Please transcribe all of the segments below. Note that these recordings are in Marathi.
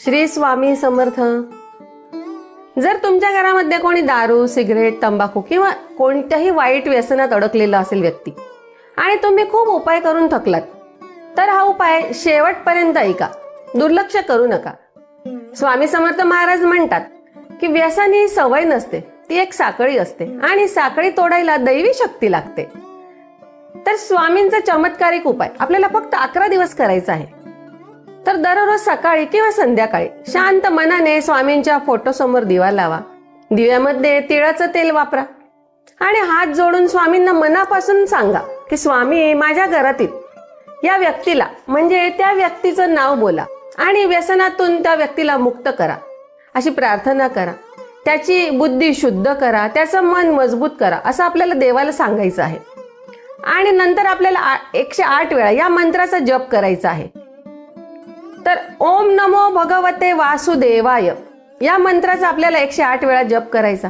श्री स्वामी समर्थ. जर तुमच्या घरामध्ये कोणी दारू सिगरेट तंबाखू किंवा कोणत्याही वाईट व्यसनात अडकलेला असेल व्यक्ती आणि तुम्ही खूप उपाय करून थकलात तर हा उपाय शेवटपर्यंत ऐका. दुर्लक्ष करू नका. स्वामी समर्थ महाराज म्हणतात की व्यसन ही सवय नसते ती एक साखळी असते आणि साखळी तोडायला दैवी शक्ती लागते. तर स्वामींचा चमत्कारिक उपाय आपल्याला फक्त अकरा दिवस करायचा आहे. तर दररोज सकाळी किंवा संध्याकाळी शांत मनाने स्वामींच्या फोटो समोर दिवा लावा. दिव्यामध्ये तिळाचं तेल वापरा. आणि हात जोडून स्वामींना मनापासून सांगा की स्वामी माझ्या घरातील या व्यक्तीला म्हणजे त्या व्यक्तीचं नाव बोला आणि व्यसनातून त्या व्यक्तीला मुक्त करा. अशी प्रार्थना करा. त्याची बुद्धी शुद्ध करा. त्याचं मन मजबूत करा. असं आपल्याला देवाला सांगायचं आहे. आणि नंतर आपल्याला एकशे आठ वेळा या मंत्राचा जप करायचा आहे. तर ओम नमो भगवते वासुदेवाय. या मंत्राचा आपल्याला एकशे आठ वेळा जप करायचा.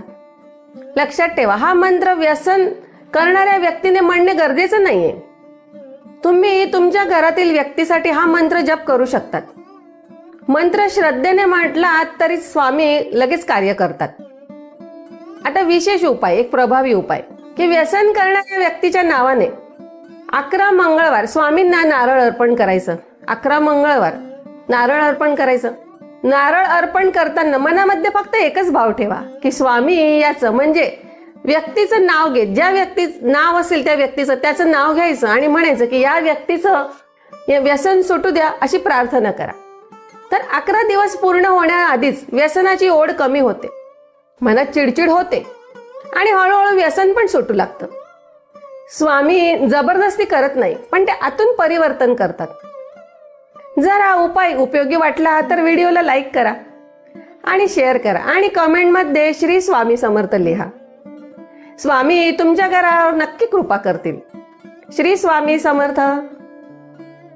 लक्षात ठेवा हा मंत्र व्यसन करणाऱ्या व्यक्तीने म्हणणे गरजेचं नाहीये. तुम्ही तुमच्या घरातील व्यक्तीसाठी हा मंत्र जप करू शकतात. मंत्र श्रद्धेने म्हटला तरी स्वामी लगेच कार्य करतात. आता विशेष उपाय एक प्रभावी उपाय की व्यसन करणाऱ्या व्यक्तीच्या नावाने अकरा मंगळवार स्वामींना नारळ अर्पण करायचं. अकरा मंगळवार नारळ अर्पण करायचं. नारळ अर्पण करताना मनामध्ये फक्त एकच भाव ठेवा की स्वामी याचं म्हणजे व्यक्तीचं नाव घेत ज्या व्यक्ती नाव असेल त्या व्यक्तीचं त्याचं नाव घ्यायचं आणि म्हणायचं की या व्यक्तीचं व्यसन सुटू द्या अशी प्रार्थना करा. तर अकरा दिवस पूर्ण होण्याआधीच व्यसनाची ओढ कमी होते. मनात चिडचिड होते आणि हळूहळू व्यसन पण सुटू लागतं. स्वामी जबरदस्ती करत नाही पण ते आतून परिवर्तन करतात. जर हा उपाय उपयोगी वाटला तर व्हिडिओला लाईक करा आणि शेअर करा आणि कमेंटमध्ये श्री स्वामी समर्थ लिहा. स्वामी तुमच्या घरावर नक्की कृपा करतील. श्री स्वामी समर्थ.